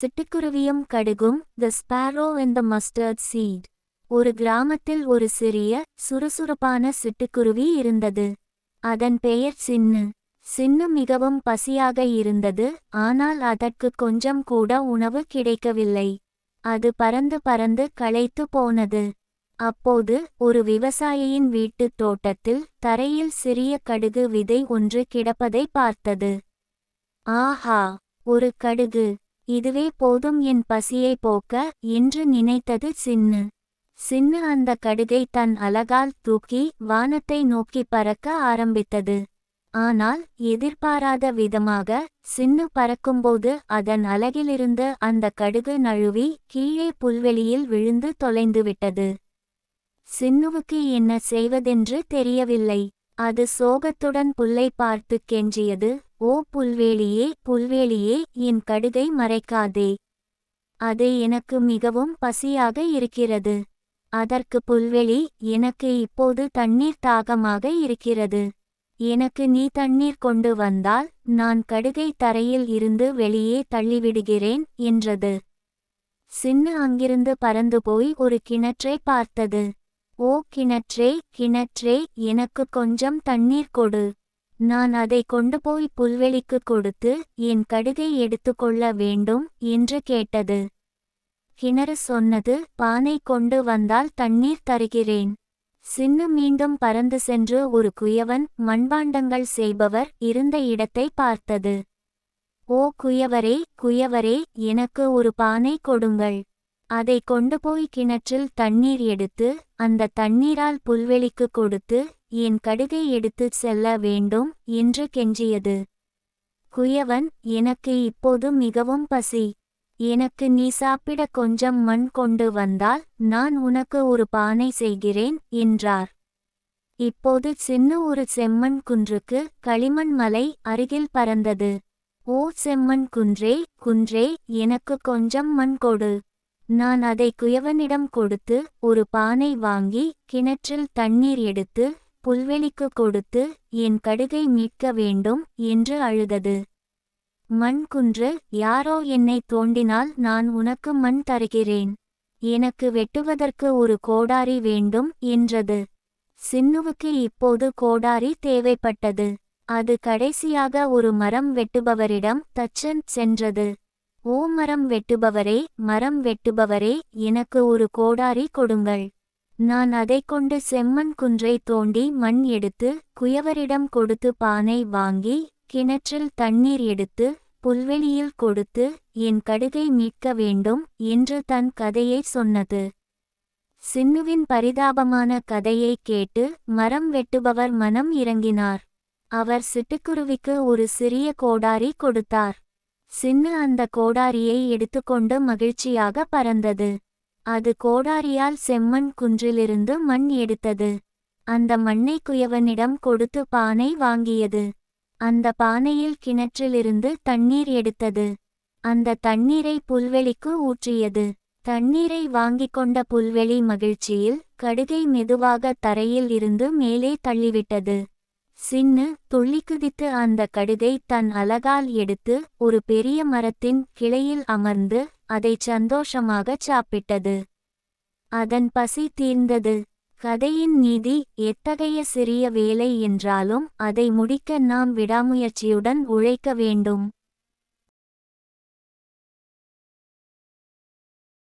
சிட்டுக்குருவியும் கடுகும் the sparrow and the mustard seed ஒரு கிராமத்தில் ஒரு சிறிய சுறுசுறுப்பான சிட்டுக்குருவி இருந்தது. அதன் பெயர் சின்னு. சின்னு மிகவும் பசியாக இருந்தது ஆனால் அதற்கு கொஞ்சம் கூட உணவு கிடைக்கவில்லை. அது பறந்து பறந்து களைத்து போனது. அப்போது ஒரு விவசாயியின் வீட்டுத் தோட்டத்தில் தரையில் சிறிய கடுகு விதை ஒன்று கிடப்பதை பார்த்தது. ஆஹா! ஒரு கடுகு. இதுவே போதும் என் பசியை போக்க என்று நினைத்தது சின்னு. சின்னு அந்த கடுகை தன் அலகால் தூக்கி வானத்தை நோக்கி பறக்க ஆரம்பித்தது. ஆனால் எதிர்பாராத விதமாக சின்னு பறக்கும்போது அதன் அலகிலிருந்து அந்த கடுகு நழுவி கீழே புல்வெளியில் விழுந்து தொலைந்துவிட்டது. சின்னுவுக்கு என்ன செய்வதென்று தெரியவில்லை. அது சோகத்துடன் புல்லை பார்த்து கெஞ்சியது. ஓ புல்வேலியே புல்வேலியே என் கடுகை மறைக்காதே. அது எனக்கு மிகவும் பசியாக இருக்கிறது. அதற்கு புல்வெளி எனக்கு இப்போது தண்ணீர் தாகமாக இருக்கிறது. எனக்கு நீ தண்ணீர் கொண்டு வந்தால் நான் கடுகை தரையில் இருந்து வெளியே தள்ளிவிடுகிறேன் என்றது. சின்ன அங்கிருந்து பறந்து போய் ஒரு கிணற்றை பார்த்தது. ஓ கிணற்றே கிணற்றே எனக்கு கொஞ்சம் தண்ணீர் கொடு. நான் அதை கொண்டு போய் புல்வெளிக்கு கொடுத்து என் கடுகை எடுத்துக்கொள்ள வேண்டும் என்று கேட்டது. கிணறு சொன்னது பானை கொண்டு வந்தால் தண்ணீர் தருகிறேன் சின்னு மீண்டும் பறந்து சென்று ஒரு குயவன் மண்பாண்டங்கள் செய்பவர் இருந்த இடத்தை பார்த்தது. ஓ குயவரே குயவரே எனக்கு ஒரு பானை கொடுங்கள். அதை கொண்டு போய் கிணற்றில் தண்ணீர் எடுத்து அந்த தண்ணீரால் புல்வெளிக்கு கொடுத்து என் கடுகை எடுத்துச் செல்ல வேண்டும் என்று கெஞ்சியது. குயவன் எனக்கு இப்போது மிகவும் பசி. எனக்கு நீ சாப்பிட கொஞ்சம் மண் கொண்டு வந்தால் நான் உனக்கு ஒரு பானை செய்கிறேன் என்றார். இப்போது சின்ன ஒரு செம்மண் குன்றுக்கு களிமண் மலை அருகில் பறந்தது. ஓ செம்மண் குன்றே குன்றே எனக்கு கொஞ்சம் மண் கொடு. நான் அதை குயவனிடம் கொடுத்து ஒரு பானை வாங்கி கிணற்றில் தண்ணீர் எடுத்து புல்வெளிக்கு கொடுத்து என் கடுகை மீட்க வேண்டும் என்று அழுதது. மண் குன்று யாரோ என்னை தோண்டினால் நான் உனக்கு மண் தருகிறேன். எனக்கு வெட்டுவதற்கு ஒரு கோடாரி வேண்டும் என்றது. சின்னுவுக்கு இப்போது கோடாரி தேவைப்பட்டது. அது கடைசியாக ஒரு மரம் வெட்டுபவரிடம் தச்சன் சென்றது. ஓ மரம் வெட்டுபவரே மரம் வெட்டுபவரே எனக்கு ஒரு கோடாரி கொடுங்கள். நான் அதைக் கொண்டு செம்மண் குன்றை தோண்டி மண் எடுத்து குயவரிடம் கொடுத்து பானை வாங்கி கிணற்றில் தண்ணீர் எடுத்து புல்வெளியில் கொடுத்து என் கடுகை மீட்க வேண்டும் என்று தன் கதையை சொன்னது. சின்னுவின் பரிதாபமான கதையை கேட்டு மரம் வெட்டுபவர் மனம் இறங்கினார். அவர் சிட்டுக்குருவிக்கு ஒரு சிறிய கோடாரி கொடுத்தார். சின்னு அந்த கோடாரியை எடுத்துக்கொண்டு மகிழ்ச்சியாக பறந்தது. அது கோடாரியால் செம்மண் குன்றிலிருந்து மண் எடுத்தது. அந்த மண்ணை குயவனிடம் கொடுத்து பானை வாங்கியது. அந்த பானையில் கிணற்றிலிருந்து தண்ணீர் எடுத்தது. அந்த தண்ணீரை புல்வெளிக்கு ஊற்றியது. தண்ணீரை வாங்கிக் கொண்ட புல்வெளி மகிழ்ச்சியில் கடுகை மெதுவாக தரையில் இருந்து மேலே தள்ளிவிட்டது. சின்னு துள்ளி குதித்து அந்த கடுகை தன் அலகால் எடுத்து ஒரு பெரிய மரத்தின் கிளையில் அமர்ந்து அதை சந்தோஷமாகச் சாப்பிட்டது. அதன் பசி தீர்ந்தது. கதையின் நீதி எத்தகைய சிறிய வேலை என்றாலும் அதை முடிக்க நாம் விடாமுயற்சியுடன் உழைக்க வேண்டும்.